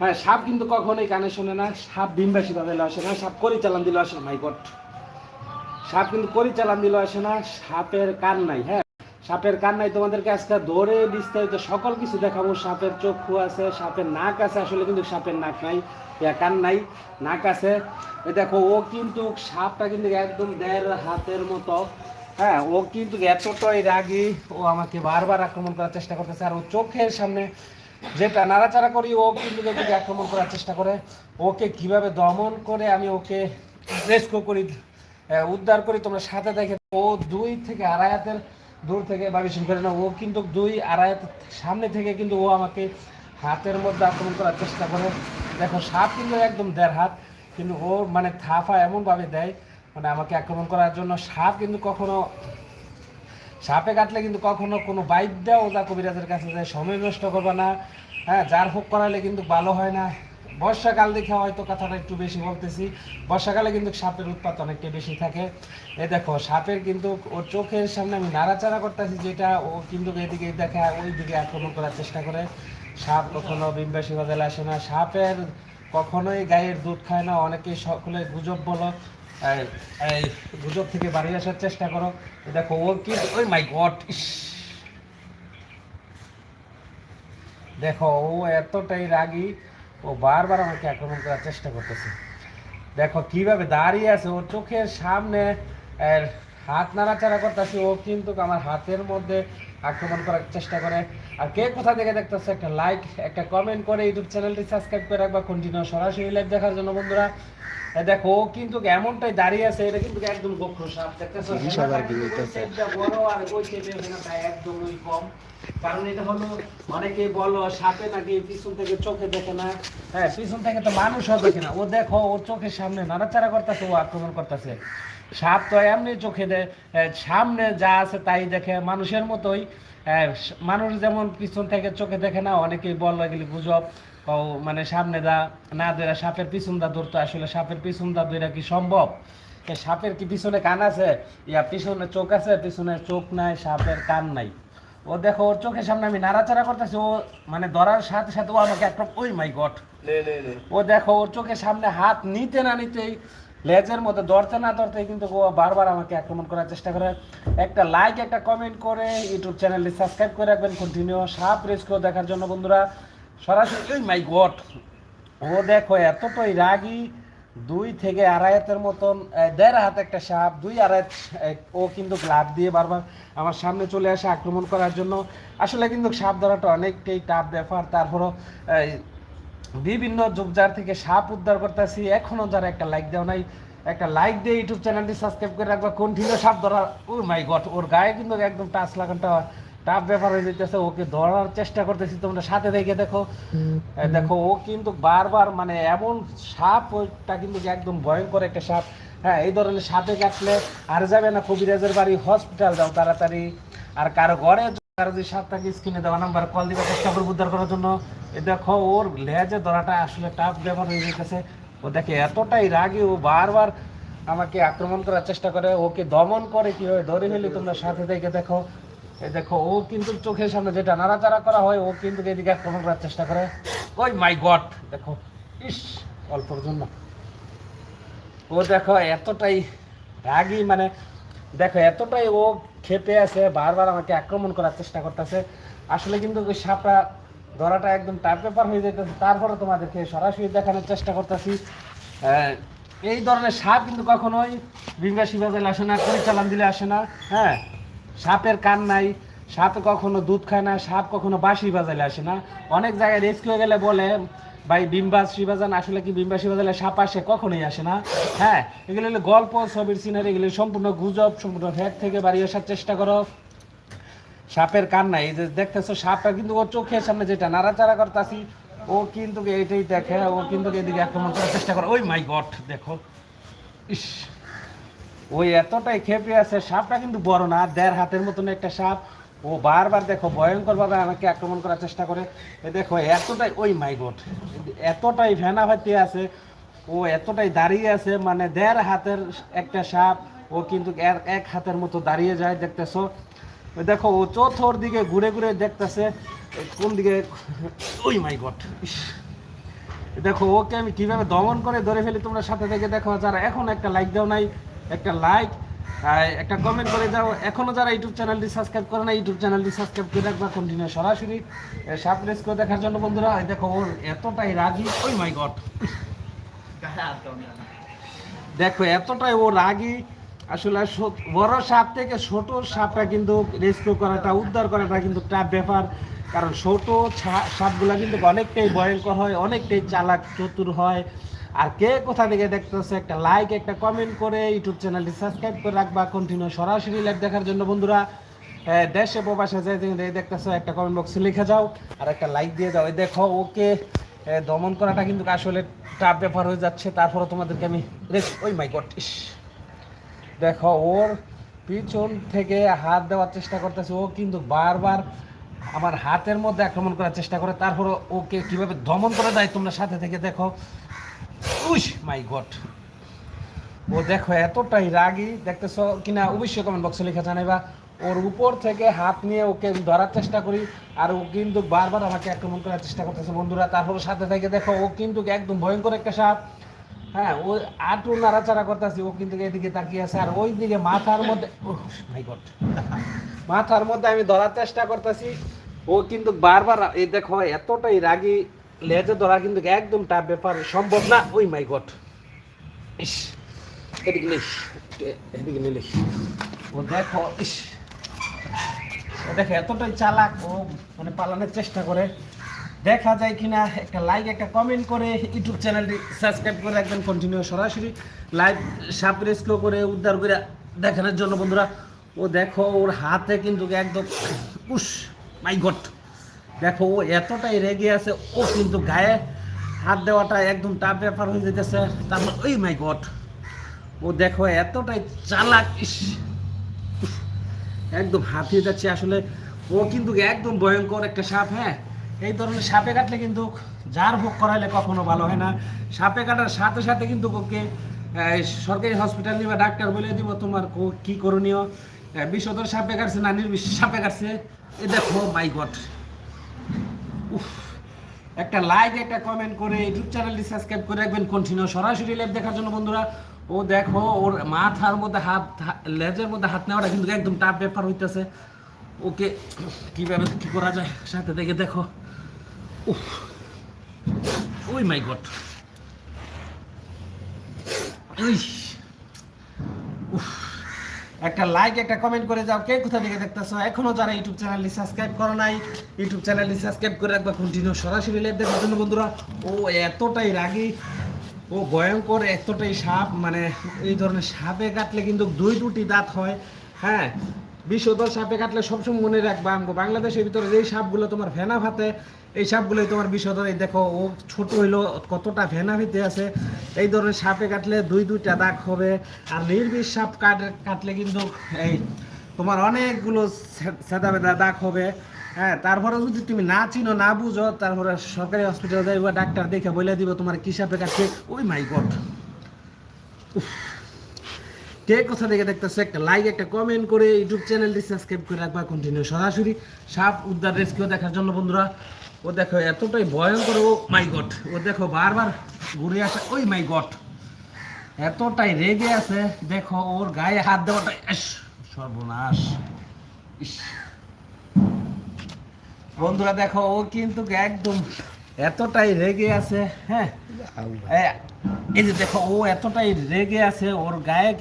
হ্যাঁ সাপ কিন্তু কখনোই কানে শোনে না, সাপ ডিমবাসী ভাবে আসে না, সাপ করি চালান দিলে আসে না মাই গড সাপ কিন্তু করি চালান দিলে আসে না, সাপের কান নাই হ্যাঁ। সাপের কান নাই, তোমাদেরকে আজকে ধরে বিস্তারিত সকল কিছু দেখাবো। সাপের চক্ষু আছে, সাপের নাক আছে, আসলে কিন্তু সাপের নাক নাই কান নাই, নাক আছে। দেখো, ও কিন্তু সাপটা কিন্তু একদম দেড় হাতের মতো হ্যাঁ ও কিন্তু এতটাই রাগী, ও আমাকে বারবার আক্রমণ করার চেষ্টা করতেছে, আর ও চোখের সামনে যেটা নাড়াচাড়া করি, ও কিন্তু এদিকে আক্রমণ করার চেষ্টা করে। ওকে কীভাবে দমন করে আমি ওকে রেস্কিউ করি উদ্ধার করি, তোমরা সাথে দেখে ও দুই থেকে আড়াই দূর থেকে বাবিশন করে না, ও কিন্তু দুই আড়াই সামনে থেকে কিন্তু ও আমাকে হাতের মধ্যে আক্রমণ করার চেষ্টা করে। দেখো, সাপ কিন্তু একদম দেড় হাত, কিন্তু ও মানে থাফা এমনভাবে দেয় মানে আমাকে আক্রমণ করার জন্য। সাপ কিন্তু কখনো সাপে কাটলে কিন্তু কখনো কোনো বাইক দেওয়া ওজা কবিরাজের কাছে যায়, সময় নষ্ট করবে না। হ্যাঁ যার হোক করালে কিন্তু ভালো হয় না। বর্ষাকাল দেখে হয়তো কথাটা একটু বেশি বলতেছি। বর্ষাকালে কিন্তু সাপের উৎপাত অনেকটা বেশি থাকে। এ দেখো, সাপের কিন্তু ওর চোখের সামনে আমি নাড়াচাড়া করতেছি, যেটা ও কিন্তু এদিকে দেখে ওই দিকে আক্রমণ করার চেষ্টা করে। সাপ কখনো বিম্বাসী বাজালে আসে না। সাপের কখনোই গায়ের দুধ খায় না। অনেকেই সকলে গুজব বলো। এই গুজব থেকে বাড়ি আসার চেষ্টা করো। দেখো, ও কি, ওই মাই গড দেখো, ও এতটাই রাগী, ও বারবার আমাকে আক্রমণ করার চেষ্টা করতেছে। দেখো, কীভাবে দাঁড়িয়ে আছে, ওর চোখের সামনে হাত নাড়াচাড়া করতেছে, ও কিন্তু আমার হাতের মধ্যে আক্রমণ করার চেষ্টা করে। আর কে কোথা থেকে দেখতেছে একটা লাইক একটা কমেন্ট করে ইউটিউব চ্যানেলটি সাবস্ক্রাইব করে রাখবা কন্টিনিউ সরাসরি লাইভ দেখার জন্য বন্ধুরা। দেখো ও কিন্তু এমনটাই দাঁড়িয়ে আছে এটা কিন্তু একদম গোখ্র সাপ দেখতেছো? এটা বড় আর ওই একদম ওই কম। কারণ এটা হলো অনেকে বলো সাপে নাকি পিছন থেকে চোখে দেখে না? হ্যাঁ পিছন থেকে তো মানুষও দেখে না। ও দেখো ওর চোখের সামনে নাড়াচাড়া করতেছে ও আক্রমণ করতেছে। সাপ তো এমনি চোখে সামনে যা আছে তাই দেখে মানুষের মতোই। মানুষ যেমন পিছন থেকে চোখে দেখে না অনেকেই বল এগুলি গুজব ও মানে সামনে দা না ধরে সাপের পিছন দা ধরতো আসলে সাপের পিছন দা ধরে কি সম্ভব? সাপের কি পিছনে কান আছে? ইয়া পিছনে চোখ আছে পিছনে চোখ নাই সাপের কান নাই। ও দেখো ওর চোখের সামনে আমি নাড়াচাড়া করতেছি ও মানে ধরার সাথে সাথে ও আমাকে একটা ওই মাই গড। ও দেখো ওর চোখের সামনে হাত নিতে না নিতেই লেজের মধ্যে ধরতে না ধরতে কিন্তু বারবার আমাকে আক্রমণ করার চেষ্টা করে। একটা লাইক একটা কমেন্ট করে ইউটিউব চ্যানেলটি সাবস্ক্রাইব করে রাখবেন কন্টিনিউ সাপ রেস্কিউ দেখার জন্য বন্ধুরা। সরাসরি মাই গড ও দেখো, এতটাই রাগী, দুই থেকে আড়াই হাতের মতন দেড় হাত একটা সাপ, দুই আড়াই ও কিন্তু লাভ দিয়ে বারবার আমার সামনে চলে আসে আক্রমণ করার জন্য। আসলে কিন্তু সাপ ধরাটা অনেকটাই টাফ ব্যাপার। তারপরও বিভিন্ন যুগজার থেকে সাপ উদ্ধার করতেছি এখনও যারা একটা লাইক দেওয়া নাই। একটা লাইক দিয়ে ইউটিউব চ্যানেলটি সাবস্ক্রাইব করে রাখবা কন্টিনিউ সাপ ধরা ও মাই গড ওর গায়ে কিন্তু একদম টাচ লাগানটা টাফ ব্যাপার হয়ে যেতেছে ওকে ধরার চেষ্টা করতেছি তোমরা সাথে দেখে দেখো। দেখো ও কিন্তু বারবার মানে এমন সাপ ওইটা কিন্তু একদম ভয়ঙ্কর একটা সাপ। হ্যাঁ এই ধরনের সাপে কাটলে আর যাবে না কবিরাজের বাড়ি হসপিটাল যাও তাড়াতাড়ি। আর কারও ঘরে কারও যদি সাপটাকে স্ক্রিনে দেওয়া নাম্বার কল দিবে চেষ্টা করব উদ্ধার করার জন্য। এ দেখো, ওর লেজে ধরাটা আসলে টাফ ব্যাপার হয়ে যেতেছে ও দেখে এতটাই রাগী, ও বারবার আমাকে আক্রমণ করার চেষ্টা করে। ওকে দমন করে কীভাবে ধরে ফেলি তোমরা সাথে দেখে দেখো। এই দেখো, ও কিন্তু চোখের সামনে যেটা নাড়াচাড়া করা হয়, ও কিন্তু এদিকে আক্রমণ করার চেষ্টা করে। ওই মাই গড দেখো, ইস, অল্পর জন্য। ও দেখো, এতটাই রাগী মানে দেখো, এতটাই ও খেপে আছে, বারবার আমাকে আক্রমণ করার চেষ্টা করতেছে। আসলে কিন্তু ওই সাপটা ধরাটা একদম টাইপ পেপার হয়ে যেতেছে তারপরে তোমাদেরকে সরাসরি দেখানোর চেষ্টা করতেছি। আহ, এই ধরনের সাপ কিন্তু কখনোই বিঙ্গাসী বাজালে আসে না পরিচালন দিলে আসে না। হ্যাঁ সাপের কান নাই সাপ কখনো দুধ খায় না সাপ কখনো বাঁশি বাজালে আসে না। অনেক জায়গায় রেস্কিউ হয়ে গেলে বলে ভাই বিম্বাস শিবাজান আসলে কি বিম্বাস শিবাজালে সাপ আসে? কখনোই আসে না। হ্যাঁ এগুলো গল্প ছবির সিনারি এগুলো সম্পূর্ণ গুজব সম্পূর্ণ ফ্যাক থেকে বাড়ি আসার চেষ্টা করো। সাপের কান নাই এই যে দেখতেছো, সাপটা কিন্তু ওর চোখের সামনে যেটা নাড়াচাড়া করতেছি, ও কিন্তু এইটাই দেখে, ও কিন্তু এদিকে আক্রমণ করার চেষ্টা করে। ওই মাই গড, দেখো। ইস ওই এতটাই খেপে আছে, সাপটা কিন্তু বড় না, দেড় হাতের মতন একটা সাপ। ও বারবার দেখো ভয়ঙ্কর ভাবে আমাকে আক্রমণ করার চেষ্টা করে। দেখো, এতটাই, ওই মাই গড, এতটাই ভেনা ভাতি আছে, ও এতটাই দাঁড়িয়ে আছে মানে দেড় হাতের একটা সাপ, ও কিন্তু এক- হাতের মতো দাঁড়িয়ে যায়, দেখতেছো। দেখো ও চতুর দিকে ঘুরে ঘুরে দেখতেছে কোন দিকে ওই মাই গড দেখো ওকে আমি কীভাবে দমন করে ধরে ফেলি তোমরা সাথে থেকে দেখো যারা এখন একটা লাইক দাও নাই একটা লাইক একটা কমেন্ট করে যাও এখনও যারা ইউটিউব চ্যানেলটি সাবস্ক্রাইব করে না ইউটিউব চ্যানেলটি সাবস্ক্রাইব করে রাখবা কন্টিনিউ সরাসরি সাপ রেস করে দেখার জন্য বন্ধুরা দেখো ওর এতটাই রাগি ওই মাই গড। দেখো এতটাই ও রাগি আসলে বড় সাপ থেকে ছোট সাপটা কিন্তু রেস্কিউ করাটা উদ্ধার করাটা কিন্তু টাফ ব্যাপার। কারণ ছোট সাপগুলা কিন্তু অনেকটাই ভয়ঙ্কর হয় অনেকটাই চালাক চতুর হয়। আর কে কোথা থেকে দেখতেছে একটা লাইক একটা কমেন্ট করে ইউটিউব চ্যানেলটি সাবস্ক্রাইব করে রাখবা। কন্টিনিউ সরাসরি লাইভ দেখার জন্য বন্ধুরা আহ, দেশে প্রবাসে যে যে দেখতেছো একটা কমেন্ট বক্সে লিখে যাও আর একটা লাইক দিয়ে যাও। দেখো ওকে দমন করাটা কিন্তু আসলে টাফ ব্যাপার হয়ে যাচ্ছে। তারপরে তোমাদেরকে আমি ওই মাই গড দেখো, ওর পিছন থেকে হাত দেওয়ার চেষ্টা করতেছে। ও কিন্তু বারবার আমার হাতের মধ্যে আক্রমণ করার চেষ্টা করে। তারপরে ওকে কীভাবে দমন করে দেয় তোমরা সাথে থেকে দেখো। উইস মাই গড। ও দেখো, এতটাই রাগী। দেখতেছো কিনা, অবশ্যই কমেন্ট বক্সে লিখে জানাইবা। ওর উপর থেকে হাত নিয়ে ওকে ধরার চেষ্টা করি। আর ও কিন্তু বারবার আমাকে আক্রমণ করার চেষ্টা করতেছে, বন্ধুরা। তারপরে সাথে থেকে দেখো, ও কিন্তু একদম ভয়ঙ্কর একটা সাপ। হ্যাঁ ও আটু নাড়াচাড়া করতেছে, ও কিন্তু এদিকে তাকিয়ে আছে। আর ওই দিকে মাথার মধ্যে মাই গড মাথার মধ্যে আমি ধরার চেষ্টা করতেছি। ও কিন্তু বারবার, এই দেখো, এতটাই রাগী লেজে ধরা কিন্তু একদম টাফ ব্যাপার সম্ভব না। ওই মাই গড ইস, এদিকে নিস এদিকে নিলিস ও দেখো, ইস দেখো এতটাই চালাক, ও মানে পালানোর চেষ্টা করে। দেখা যায় কিনা, একটা লাইক একটা কমেন্ট করে ইউটিউব চ্যানেলটি সাবস্ক্রাইব করে রাখবেন কন্টিনিউ সরাসরি। লাইভ সাপ রেস্কিউ করে, উদ্ধার করে দেখানোর জন্য বন্ধুরা, ও দেখো, ওর হাতে কিন্তু একদম, উস মাই গড দেখো, ও এতটাই রেগে আছে, ও কিন্তু গায়ে হাত দেওয়াটা একদম টাফ ব্যাপার হয়ে যেতেছে। তারপর, ওই মাই গড ও দেখো, এতটাই চালাক, ইস একদম হাতিয়ে যাচ্ছে। আসলে ও কিন্তু একদম ভয়ঙ্কর একটা সাপ হ্যাঁ? এই ধরনের সাপে কাটলে কিন্তু যার ভোগ করাইলে কখনো ভালো হয় না। সাপে কাটার সাথে সাথে কিন্তু ওকে সরকারি হসপিটাল বা ডাক্তার বলে দিব, তোমার কি করণীয়? বিষধর সাপে কাটছে না, নির্বিষ সাপে কাটছে। এ দেখো মাই গড একটা লাইক একটা কমেন্ট করে ইউটিউব চ্যানেলটি সাবস্ক্রাইব করে রাখবেন কন্টিনিউ সরাসরি লাইভ দেখার জন্য বন্ধুরা, ও দেখো, ওর মাথার মধ্যে হাত লেজের মধ্যে হাত নেওয়াটা কিন্তু একদম টাফ ব্যাপার হইতেছে। ওকে, কীভাবে, কি করা যায়? সাথে দেখে দেখো। উফ। ওই মাই গড। একটা লাইক একটা কমেন্ট করে যাও। কে কোথা থেকে দেখতেছো? এখনও যারা ইউটিউব চ্যানেলটি সাবস্ক্রাইব করো নাই, ইউটিউব চ্যানেলটি সাবস্ক্রাইব করে রাখবা কন্টিনিউ সরাসরি লাইভ দেখার জন্য বন্ধুরা। ও, এতটাই রাগী। ও, ভয়ঙ্কর, এতটাই সাপ। মানে এই ধরনের সাপে কাটলে কিন্তু দুই দুটি দাঁত হয়। হ্যাঁ? বিষধর সাপে কাটলে সবসময় মনে রাখবা আমগো বাংলাদেশের ভিতরে যেই সাপগুলো তোমার ভেনা ভাতে এই সাপগুলোই তোমার বিষধর এই দেখো, ও ছোট হইল, কতটা ভেনা ভিতে আছে। এই ধরনের সাপে কাটলে দুই দুইটা দাগ হবে। আর নির্বিষ সাপ কাট, কাটলে কিন্তু এই তোমার অনেকগুলো সাদা বেদা দাগ হবে। হ্যাঁ তারপরে যদি তুমি না চিনো, না বুঝো, তারপরে সরকারি হসপিটালে যাইবা, ডাক্তার দেখে বলে দিব তোমার কি সাপে কাটছে। ওই মাই গড। কে কোথা থেকে দেখতেছো একটা লাইক একটা কমেন্ট করে ইউটিউব চ্যানেলটি সাবস্ক্রাইব করে রাখবা কন্টিনিউ সরাসরি সাপ উদ্ধার রেস্কিউ দেখার জন্য বন্ধুরা। ও দেখো এতটাই ভয়ঙ্কর ও মাই গড ও দেখো বারবার ঘুরে আসে ওই মাই গড এতটাই রেগে আছে। দেখো ওর গায়ে হাত দেওয়াটা সর্বনাশ ইস। বন্ধুরা দেখো ও কিন্তু একদম এতটাই রেগে আছে হ্যাঁ? এই যে দেখো ও এতটাই রেগে আছে ওর গায়ে